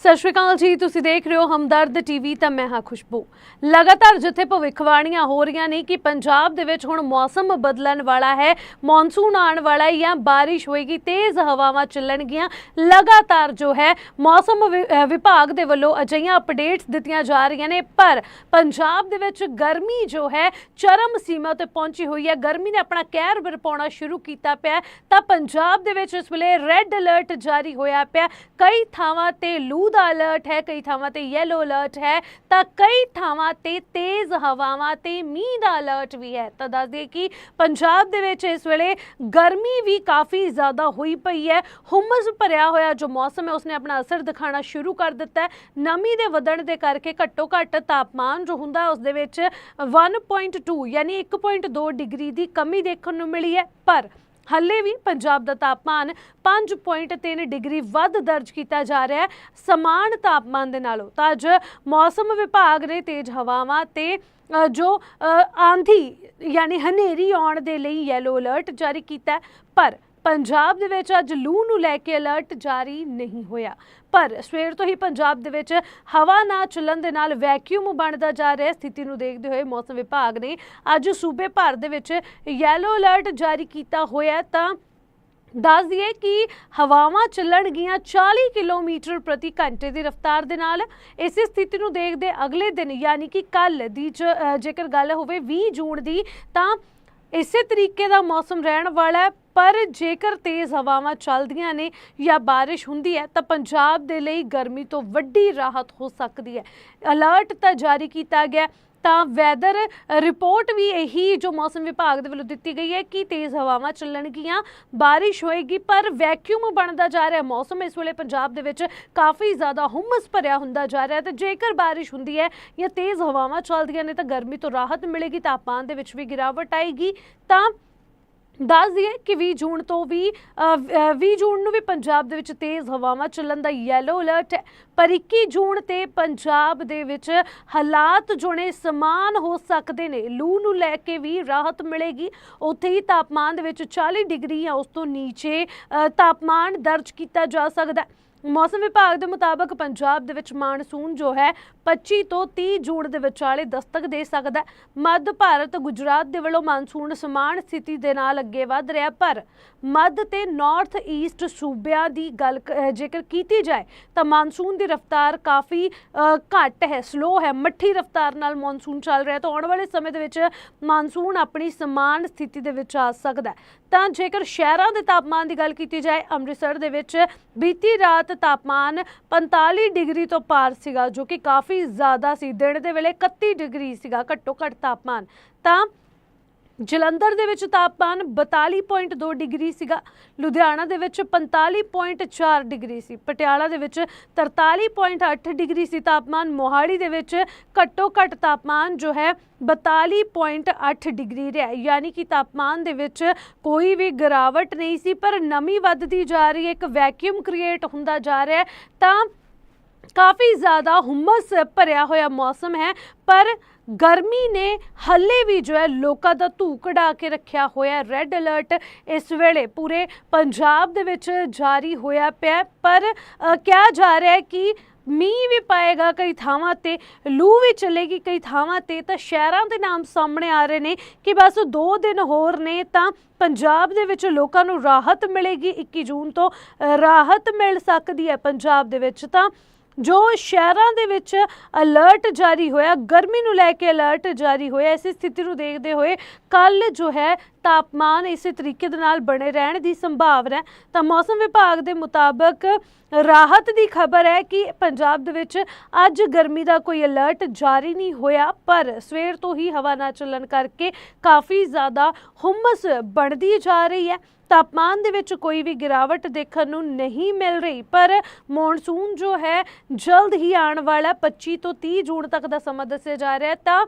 ਸਤਿ ਸ਼੍ਰੀ ਅਕਾਲ ਜੀ, ਤੁਸੀਂ ਦੇਖ ਰਹੇ ਹੋ ਹਮਦਰਦ ਟੀਵੀ, ਤਾਂ ਮੈਂ ਹਾਂ ਖੁਸ਼ਬੂ। ਲਗਾਤਾਰ ਜਿੱਥੇ ਭਵਿੱਖਬਾਣੀਆਂ ਹੋ ਰਹੀਆਂ ਨੇ ਕਿ ਪੰਜਾਬ ਦੇ ਵਿੱਚ ਹੁਣ ਮੌਸਮ ਬਦਲਣ ਵਾਲਾ ਹੈ, ਮੌਨਸੂਨ ਆਉਣ ਵਾਲਾ ਹੈ ਜਾਂ ਬਾਰਿਸ਼ ਹੋਏਗੀ, ਤੇਜ਼ ਹਵਾਵਾਂ ਚੱਲਣਗੀਆਂ, ਲਗਾਤਾਰ ਜੋ ਹੈ, ਮੌਸਮ ਵਿ- ਵਿਭਾਗ ਦੇ ਵੱਲੋਂ ਅਜਿਹੀਆਂ ਅਪਡੇਟਸ ਦਿੱਤੀਆਂ ਜਾ ਰਹੀਆਂ ਨੇ, ਪਰ ਪੰਜਾਬ ਦੇ ਵਿੱਚ ਗਰਮੀ ਜੋ ਹੈ, ਚਰਮ ਸੀਮਾ ਤੇ ਪਹੁੰਚੀ ਹੋਈ ਹੈ। ਗਰਮੀ ਨੇ ਆਪਣਾ ਕਹਿਰ ਵਰਪਾਉਣਾ ਸ਼ੁਰੂ ਕੀਤਾ ਪਿਆ ਤਾਂ ਪੰਜਾਬ ਦੇ ਵਿੱਚ ਇਸ ਵੇਲੇ ਰੈੱਡ ਅਲਰਟ ਜਾਰੀ ਹੋਇਆ ਪਿਆ ਕਈ ਥਾਵਾਂ ਤੇ ਲੂ ਦਾ ਅਲਰਟ ਹੈ, ਕਈ ਥਾਵਾਂ ਤੇ ਯੈਲੋ ਅਲਰਟ ਹੈ, ਤਾਂ ਕਈ ਥਾਵਾਂ ਤੇ ਤੇਜ਼ ਹਵਾਵਾਂ ਤੇ ਮੀਂਹ ਦਾ ਅਲਰਟ ਵੀ ਹੈ। ਤਾਂ ਦੱਸ ਦਈਏ ਕਿ ਪੰਜਾਬ ਦੇ ਵਿੱਚ ਇਸ ਵੇਲੇ ਗਰਮੀ ਵੀ ਕਾਫੀ ਜ਼ਿਆਦਾ ਹੋਈ ਪਈ ਹੈ। ਹੁਮਸ ਭਰਿਆ ਹੋਇਆ ਜੋ ਮੌਸਮ ਹੈ, ਉਸਨੇ ਆਪਣਾ ਅਸਰ ਦਿਖਾਉਣਾ ਸ਼ੁਰੂ ਕਰ ਦਿੱਤਾ ਹੈ। ਨਮੀ ਦੇ ਵਧਣ ਦੇ ਕਰਕੇ ਘੱਟੋ ਘੱਟ ਤਾਪਮਾਨ ਜੋ ਹੁੰਦਾ, ਉਸ ਦੇ ਵਿੱਚ 1.2 ਯਾਨੀ 1.2 ਡਿਗਰੀ ਦੀ ਕਮੀ ਦੇਖਣ ਨੂੰ ਮਿਲੀ ਹੈ। ਪਰ ਹੱਲੇ ਵੀ ਪੰਜਾਬ ਦਾ ਤਾਪਮਾਨ 5.3 ਡਿਗਰੀ ਵੱਧ ਦਰਜ ਕੀਤਾ ਜਾ ਰਿਹਾ ਹੈ। ਸਮਾਨ ਤਾਪਮਾਨ ਦੇ ਨਾਲੋਂ ਤਾਂ ਅੱਜ ਮੌਸਮ ਵਿਭਾਗ ਨੇ ਤੇਜ਼ ਹਵਾਵਾਂ ਤੇ ਜੋ ਅ, ਆਂਧੀ ਯਾਨੀ ਹਨੇਰੀ ਆਉਣ ਦੇ ਲਈ ਯੈਲੋ ਅਲਰਟ ਜਾਰੀ ਕੀਤਾ ਪਰ ਪੰਜਾਬ ਦੇ ਵਿੱਚ ਅੱਜ ਲੂ ਨੂੰ ਲੈ ਕੇ ਅਲਰਟ ਜਾਰੀ ਨਹੀਂ ਹੋਇਆ। ਪਰ ਸਵੇਰ ਤੋਂ ਹੀ ਪੰਜਾਬ ਦੇ ਵਿੱਚ ਹਵਾ ਨਾ ਚੱਲਣ ਦੇ ਨਾਲ ਵੈਕਿਊਮ ਬਣਦਾ ਜਾ ਰਿਹਾ। ਸਥਿਤੀ ਨੂੰ ਦੇਖਦੇ ਹੋਏ ਮੌਸਮ ਵਿਭਾਗ ਨੇ ਅੱਜ ਸੂਬੇ ਭਰ ਦੇ ਵਿੱਚ ਯੈਲੋ ਅਲਰਟ ਜਾਰੀ ਕੀਤਾ ਹੋਇਆ ਤਾਂ ਦੱਸ ਦਈਏ ਕਿ ਹਵਾਵਾਂ ਚੱਲਣਗੀਆਂ 40 ਕਿਲੋਮੀਟਰ ਪ੍ਰਤੀ ਘੰਟੇ ਦੀ ਰਫ਼ਤਾਰ ਦੇ ਨਾਲ। ਇਸੇ ਸਥਿਤੀ ਨੂੰ ਦੇਖਦੇ ਅਗਲੇ ਦਿਨ, ਯਾਨੀ ਕਿ ਕੱਲ ਦੀ ਜੇਕਰ ਗੱਲ ਹੋਵੇ 20 ਜੂਨ ਦੀ, ਤਾਂ ਇਸੇ ਤਰੀਕੇ ਦਾ ਮੌਸਮ ਰਹਿਣ ਵਾਲਾ ਹੈ। ਪਰ ਜੇਕਰ ਤੇਜ਼ ਹਵਾਵਾਂ ਚੱਲਦੀਆਂ ਨੇ ਜਾਂ ਬਾਰਿਸ਼ ਹੁੰਦੀ ਹੈ, ਤਾਂ ਪੰਜਾਬ ਦੇ ਲਈ ਗਰਮੀ ਤੋਂ ਵੱਡੀ ਰਾਹਤ ਹੋ ਸਕਦੀ ਹੈ। ਅਲਰਟ ਤਾਂ ਜਾਰੀ ਕੀਤਾ ਗਿਆ ਤਾਂ ਵੈਦਰ ਰਿਪੋਰਟ ਵੀ ਇਹੀ ਜੋ ਮੌਸਮ ਵਿਭਾਗ ਦੇ ਵੱਲੋਂ ਦਿੱਤੀ ਗਈ ਹੈ ਕਿ ਤੇਜ਼ ਹਵਾਵਾਂ ਚੱਲਣਗੀਆਂ, ਬਾਰਿਸ਼ ਹੋਏਗੀ, ਪਰ ਵੈਕਿਊਮ ਬਣਦਾ ਜਾ ਰਿਹਾ ਮੌਸਮ ਇਸ ਵੇਲੇ ਪੰਜਾਬ ਦੇ ਵਿੱਚ ਕਾਫੀ ਜ਼ਿਆਦਾ ਹੁਮਸ ਭਰਿਆ ਹੁੰਦਾ ਜਾ ਰਿਹਾ ਤੇ ਜੇਕਰ ਬਾਰਿਸ਼ ਹੁੰਦੀ ਹੈ ਜਾਂ ਤੇਜ਼ ਹਵਾਵਾਂ ਚੱਲਦੀਆਂ ਨੇ, ਤਾਂ ਗਰਮੀ ਤੋਂ ਰਾਹਤ ਮਿਲੇਗੀ, ਤਾਪਮਾਨ ਦੇ ਵਿੱਚ ਵੀ ਗਿਰਾਵਟ ਆਏਗੀ, ਤਾਂ ਦੱਸ ਦਈਏ ਕਿ 20 ਜੂਨ ਤੋਂ ਵੀ 20 ਜੂਨ ਨੂੰ ਵੀ ਪੰਜਾਬ ਦੇ ਵਿੱਚ ਤੇਜ਼ ਹਵਾਵਾਂ ਚੱਲਣ ਦਾ ਯੈਲੋ ਅਲਰਟ ਹੈ। ਪਰ 21 ਜੂਨ ਤੇ ਪੰਜਾਬ ਦੇ ਵਿੱਚ ਹਾਲਾਤ ਜੋ ਸਮਾਨ ਹੋ ਸਕਦੇ ਨੇ। ਲੂ ਨੂੰ ਲੈ ਕੇ ਵੀ ਰਾਹਤ ਮਿਲੇਗੀ। ਉੱਥੇ ਹੀ ਤਾਪਮਾਨ ਦੇ ਵਿੱਚ 40 ਡਿਗਰੀ ਜਾਂ ਉਸ ਤੋਂ ਨੀਚੇ ਤਾਪਮਾਨ ਦਰਜ ਕੀਤਾ ਜਾ ਸਕਦਾ ਹੈ। ਮੌਸਮ ਵਿਭਾਗ ਦੇ ਮੁਤਾਬਕ ਪੰਜਾਬ ਦੇ ਵਿੱਚ ਮਾਨਸੂਨ ਜੋ ਹੈ 25 ਤੋਂ 30 ਜੂਨ ਦੇ ਵਿਚਾਲੇ ਦਸਤਕ ਦੇ ਸਕਦਾ ਮੱਧ ਭਾਰਤ, ਗੁਜਰਾਤ ਦੇ ਵੱਲੋਂ ਮਾਨਸੂਨ ਸਮਾਨ ਸਥਿਤੀ ਦੇ ਨਾਲ ਅੱਗੇ ਵਧ ਰਿਹਾ ਪਰ ਮੱਧ ਤੇ ਨਾਰਥ ਈਸਟ ਸੂਬਿਆਂ ਦੀ ਗੱਲ ਕ- ਜੇਕਰ ਕੀਤੀ ਜਾਏ, ਤਾਂ ਮਾਨਸੂਨ ਦੀ ਰਫ਼ਤਾਰ ਕਾਫੀ ਘੱਟ ਹੈ ਸਲੋ ਹੈ। ਮੱਠੀ ਰਫ਼ਤਾਰ ਨਾਲ ਮਾਨਸੂਨ ਚੱਲ ਰਿਹਾ ਤਾਂ ਆਉਣ ਵਾਲੇ ਸਮੇਂ ਦੇ ਵਿੱਚ ਮਾਨਸੂਨ ਆਪਣੀ ਸਮਾਨ ਸਥਿਤੀ ਦੇ ਵਿੱਚ ਆ ਸਕਦਾ ਤਾਂ ਜੇਕਰ ਸ਼ਹਿਰਾਂ ਦੇ ਤਾਪਮਾਨ ਦੀ ਗੱਲ ਕੀਤੀ ਜਾਏ, ਅੰਮ੍ਰਿਤਸਰ ਦੇ ਵਿੱਚ ਬੀਤੀ ਰਾਤ ਤਾਪਮਾਨ 45 ਡਿਗਰੀ ਤੋਂ ਪਾਰ ਸੀਗਾ, ਜੋ ਕਿ ਕਾਫੀ ਜ਼ਿਆਦਾ ਸੀ। ਦਿਨ ਦੇ ਵੇਲੇ 31 ਡਿਗਰੀ ਸੀਗਾ, ਘੱਟੋ ਘੱਟ ਤਾਪਮਾਨ। ਤਾਂ ਜਲੰਧਰ ਦੇ ਵਿੱਚ ਤਾਪਮਾਨ 42.2 ਡਿਗਰੀ ਸੀਗਾ। ਲੁਧਿਆਣਾ ਦੇ ਵਿੱਚ 45.4 ਡਿਗਰੀ ਸੀ। ਪਟਿਆਲਾ ਦੇ ਵਿੱਚ 43.8 ਡਿਗਰੀ ਸੀ ਤਾਪਮਾਨ। ਮੋਹਾਲੀ ਦੇ ਵਿੱਚ ਘੱਟੋ ਘੱਟ ਤਾਪਮਾਨ ਜੋ ਹੈ 42.8 ਡਿਗਰੀ ਰਿਹਾ ਯਾਨੀ ਕਿ ਤਾਪਮਾਨ ਦੇ ਵਿੱਚ ਕੋਈ ਵੀ ਗਿਰਾਵਟ ਨਹੀਂ ਸੀ, ਪਰ ਨਮੀ ਵੱਧਦੀ ਜਾ ਰਹੀ ਹੈ। ਇੱਕ ਵੈਕਿਊਮ ਕ੍ਰੀਏਟ ਹੁੰਦਾ ਜਾ ਰਿਹਾ ਤਾਂ ਕਾਫੀ ਜ਼ਿਆਦਾ ਹੁਮਸ ਭਰਿਆ ਹੋਇਆ ਮੌਸਮ ਹੈ, ਪਰ ਗਰਮੀ ਨੇ ਹੱਲੇ ਵੀ ਜੋ ਹੈ ਲੋਕਾਂ ਦਾ ਧੂ ਕਢਾ ਕੇ ਰੱਖਿਆ ਹੋਇਆ ਰੈੱਡ ਅਲਰਟ ਇਸ ਵੇਲੇ ਪੂਰੇ ਪੰਜਾਬ ਦੇ ਵਿੱਚ ਜਾਰੀ ਹੋਇਆ ਪਿਆ ਪਰ ਕਿਹਾ ਜਾ ਰਿਹਾ ਹੈ ਕਿ ਮੀਂਹ ਵੀ ਪਾਏਗਾ ਕਈ ਥਾਵਾਂ ਤੇ, ਲੂ ਵੀ ਚੱਲੇਗੀ ਕਈ ਥਾਵਾਂ ਤੇ, ਤਾਂ ਸ਼ਹਿਰਾਂ ਦੇ ਨਾਮ ਸਾਹਮਣੇ ਆ ਰਹੇ ਨੇ ਕਿ ਬਸ 2 ਦਿਨ ਹੋਰ ਨੇ ਤਾਂ ਪੰਜਾਬ ਦੇ ਵਿੱਚ ਲੋਕਾਂ ਨੂੰ ਰਾਹਤ ਮਿਲੇਗੀ। 21 ਜੂਨ ਤੋਂ ਰਾਹਤ ਮਿਲ ਸਕਦੀ ਹੈ ਪੰਜਾਬ ਦੇ ਵਿੱਚ ਤਾਂ। ਜੋ ਸ਼ਹਿਰਾਂ ਦੇ ਵਿੱਚ ਅਲਰਟ ਜਾਰੀ ਹੋਇਆ, ਗਰਮੀ ਨੂੰ ਲੈ ਕੇ ਅਲਰਟ ਜਾਰੀ ਹੋਇਆ ਇਸ ਸਥਿਤੀ ਨੂੰ ਦੇਖਦੇ ਹੋਏ ਕੱਲ ਜੋ ਹੈ ਤਾਪਮਾਨ ਇਸੇ ਤਰੀਕੇ ਦੇ ਨਾਲ ਬਣੇ ਰਹਿਣ ਦੀ ਸੰਭਾਵਨਾ ਹੈ। ਤਾਂ ਮੌਸਮ ਵਿਭਾਗ ਦੇ ਮੁਤਾਬਕ ਰਾਹਤ ਦੀ ਖਬਰ ਹੈ ਕਿ ਪੰਜਾਬ ਦੇ ਵਿੱਚ ਅੱਜ ਗਰਮੀ ਦਾ ਕੋਈ ਅਲਰਟ ਜਾਰੀ ਨਹੀਂ ਹੋਇਆ, ਪਰ ਸਵੇਰ ਤੋਂ ਹੀ ਹਵਾ ਨਾ ਚੱਲਣ ਕਰਕੇ ਕਾਫੀ ਜ਼ਿਆਦਾ ਹੁਮਸ ਬਣਦੀ ਜਾ ਰਹੀ ਹੈ। ਤਾਪਮਾਨ ਦੇ ਵਿੱਚ ਕੋਈ ਵੀ ਗਿਰਾਵਟ ਦੇਖਣ ਨੂੰ ਨਹੀਂ ਮਿਲ ਰਹੀ, ਪਰ ਮੌਨਸੂਨ ਜੋ ਹੈ, ਜਲਦ ਹੀ ਆਉਣ ਵਾਲਾ 25 ਤੋਂ 30 ਜੂਨ ਤੱਕ ਦਾ ਸਮਾਂ ਦੱਸਿਆ ਜਾ ਰਿਹਾ ਹੈ। ਤਾਂ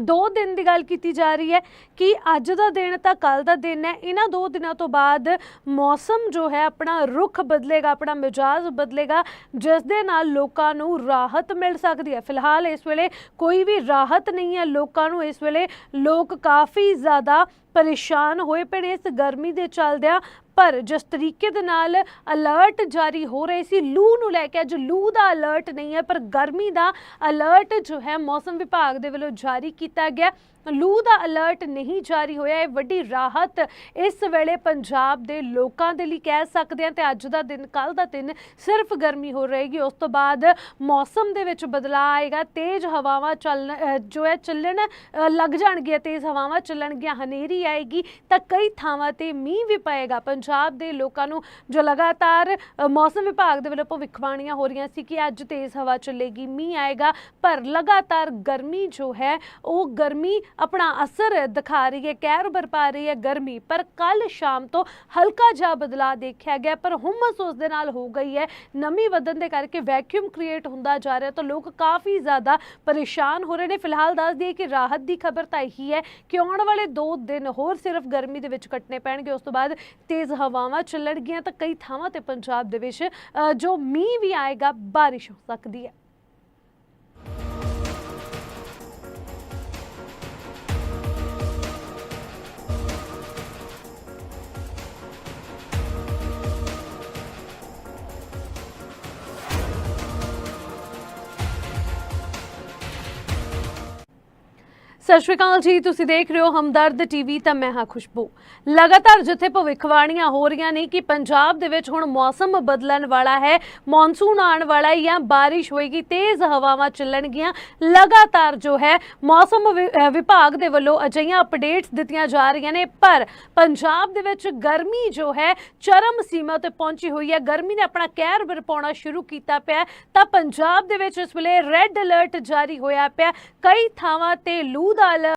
ਦੋ ਦਿਨ ਦੀ ਗੱਲ ਕੀਤੀ ਜਾ ਰਹੀ ਹੈ ਕਿ ਅੱਜ ਦਾ ਦਿਨ ਤਾਂ ਕੱਲ ਦਾ ਦਿਨ ਹੈ। ਇਹਨਾਂ ਦੋ ਦਿਨਾਂ ਤੋਂ ਬਾਅਦ ਮੌਸਮ ਜੋ ਹੈ, ਆਪਣਾ ਰੁਖ ਬਦਲੇਗਾ, ਆਪਣਾ ਮਿਜਾਜ਼ ਬਦਲੇਗਾ, ਜਿਸ ਦੇ ਨਾਲ ਲੋਕਾਂ ਨੂੰ ਰਾਹਤ ਮਿਲ ਸਕਦੀ ਹੈ। ਫਿਲਹਾਲ ਇਸ ਵੇਲੇ ਕੋਈ ਵੀ ਰਾਹਤ ਨਹੀਂ ਹੈ ਲੋਕਾਂ ਨੂੰ। ਇਸ ਵੇਲੇ ਲੋਕ ਕਾਫੀ ਜ਼ਿਆਦਾ ਪਰੇਸ਼ਾਨ ਹੋਏ ਪਏ ਨੇ। ਇਸ ਗਰਮੀ ਦੇ ਚੱਲਦਿਆਂ ਪਰ ਜਿਸ ਤਰੀਕੇ ਦੇ ਨਾਲ ਅਲਰਟ ਜਾਰੀ ਹੋ ਰਹੇ ਸੀ, ਲੂ ਨੂੰ ਲੈ ਕੇ ਅੱਜ ਲੂ ਦਾ ਅਲਰਟ ਨਹੀਂ ਹੈ, ਪਰ ਗਰਮੀ ਦਾ ਅਲਰਟ ਜੋ ਹੈ ਮੌਸਮ ਵਿਭਾਗ ਦੇ ਵੱਲੋਂ ਜਾਰੀ ਕੀਤਾ ਗਿਆ। ਲੂ ਦਾ ਅਲਰਟ ਨਹੀਂ ਜਾਰੀ ਹੋਇਆ, ਇਹ ਵੱਡੀ ਰਾਹਤ ਇਸ ਵੇਲੇ ਪੰਜਾਬ ਦੇ ਲੋਕਾਂ ਦੇ ਲਈ ਕਹਿ ਸਕਦੇ ਹਾਂ ਤੇ ਅੱਜ ਦਾ ਦਿਨ ਕੱਲ ਦਾ ਦਿਨ ਸਿਰਫ ਗਰਮੀ ਹੋ ਰਹੇਗੀ। ਉਸ ਤੋਂ ਬਾਅਦ ਮੌਸਮ ਦੇ ਵਿੱਚ ਬਦਲਾਅ ਆਏਗਾ, ਤੇਜ਼ ਹਵਾਵਾਂ ਚੱਲਣ ਜੋ ਹੈ ਚੱਲਣ ਲੱਗ ਜਾਣਗੀਆਂ, ਤੇਜ਼ ਹਵਾਵਾਂ ਚੱਲਣਗੀਆਂ, ਹਨੇਰੀ ਆਏਗੀ ਤਾਂ ਕਈ ਥਾਵਾਂ ਤੇ ਮੀਂਹ ਵੀ ਪਏਗਾ। ਪੰਜਾਬ ਪੰਜਾਬ ਦੇ ਲੋਕਾਂ ਨੂੰ ਜੋ ਲਗਾਤਾਰ ਮੌਸਮ ਵਿਭਾਗ ਦੇ ਵੱਲੋਂ ਭਵਿੱਖਬਾਣੀਆਂ ਹੋ ਰਹੀਆਂ ਸੀ ਕਿ ਅੱਜ ਤੇਜ਼ ਹਵਾ ਚੱਲੇਗੀ, ਮੀਂਹ ਆਏਗਾ, ਪਰ ਲਗਾਤਾਰ ਗਰਮੀ ਜੋ ਹੈ, ਉਹ ਗਰਮੀ ਆਪਣਾ ਅਸਰ ਦਿਖਾ ਰਹੀ ਹੈ, ਕਹਿਰ ਬਰਪਾ ਰਹੀ ਹੈ ਗਰਮੀ। ਪਰ ਕੱਲ ਸ਼ਾਮ ਤੋਂ ਹਲਕਾ ਜਿਹਾ ਬਦਲਾਅ ਦੇਖਿਆ ਗਿਆ, ਪਰ ਹੁਮਸ ਉਸ ਦੇ ਨਾਲ ਹੋ ਗਈ ਹੈ। ਨਮੀ ਵਧਣ ਦੇ ਕਰਕੇ ਵੈਕਿਊਮ ਕ੍ਰੀਏਟ ਹੁੰਦਾ ਜਾ ਰਿਹਾ, ਤਾਂ ਲੋਕ ਕਾਫੀ ਜ਼ਿਆਦਾ ਪਰੇਸ਼ਾਨ ਹੋ ਰਹੇ ਨੇ। ਫਿਲਹਾਲ ਦੱਸ ਦਈਏ ਕਿ ਰਾਹਤ ਦੀ ਖਬਰ ਤਾਂ ਇਹੀ ਹੈ ਕਿ ਆਉਣ ਵਾਲੇ 2 ਦਿਨ ਹੋਰ ਸਿਰਫ ਗਰਮੀ ਦੇ ਵਿੱਚ ਕੱਟਣੇ ਪੈਣਗੇ, ਉਸ ਤੋਂ ਬਾਅਦ ਤੇਜ਼ ਹਵਾਵਾਂ ਚੱਲਣਗੀਆਂ ਤਾਂ ਕਈ ਥਾਵਾਂ ਤੇ ਪੰਜਾਬ ਦੇ ਵਿੱਚ ਅ, ਜੋ ਮੀਂਹ ਵੀ ਆਏਗਾ ਬਾਰਿਸ਼ ਹੋ ਸਕਦੀ ਹੈ। ਸਤਿ ਸ਼੍ਰੀ ਅਕਾਲ ਜੀ, ਤੁਸੀਂ ਦੇਖ ਰਹੇ ਹੋ ਹਮਦਰਦ ਟੀਵੀ ਤਾਂ ਮੈਂ ਹਾਂ ਖੁਸ਼ਬੂ। ਲਗਾਤਾਰ ਜਿੱਥੇ ਭਵਿੱਖਬਾਣੀਆਂ ਹੋ ਰਹੀਆਂ ਨੇ ਕਿ ਪੰਜਾਬ ਦੇ ਵਿੱਚ ਹੁਣ ਮੌਸਮ ਬਦਲਣ ਵਾਲਾ ਹੈ, ਮੌਨਸੂਨ ਆਉਣ ਵਾਲਾ ਹੈ ਜਾਂ ਬਾਰਿਸ਼ ਹੋਏਗੀ, ਤੇਜ਼ ਹਵਾਵਾਂ ਚੱਲਣਗੀਆਂ, ਲਗਾਤਾਰ ਜੋ ਹੈ, ਮੌਸਮ ਵਿਭਾਗ ਦੇ ਵੱਲੋਂ ਅਜਿਹੀਆਂ ਅਪਡੇਟਸ ਦਿੱਤੀਆਂ ਜਾ ਰਹੀਆਂ ਨੇ, ਪਰ ਪੰਜਾਬ ਦੇ ਵਿੱਚ ਗਰਮੀ ਜੋ ਹੈ, ਚਰਮ ਸੀਮਾ ਤੇ ਪਹੁੰਚੀ ਹੋਈ ਹੈ। ਗਰਮੀ ਨੇ ਆਪਣਾ ਕਹਿਰ ਵਰਪਾਉਣਾ ਸ਼ੁਰੂ ਕੀਤਾ ਪਿਆ, ਤਾਂ ਪੰਜਾਬ ਦੇ ਵਿੱਚ ਇਸ ਵੇਲੇ ਰੈੱਡ ਅਲਰਟ ਜਾਰੀ ਹੋਇਆ ਪਿਆ। ਕਈ ਥਾਵਾਂ ਤੇ ਲੂ ਦਾ ਅਲਰਟ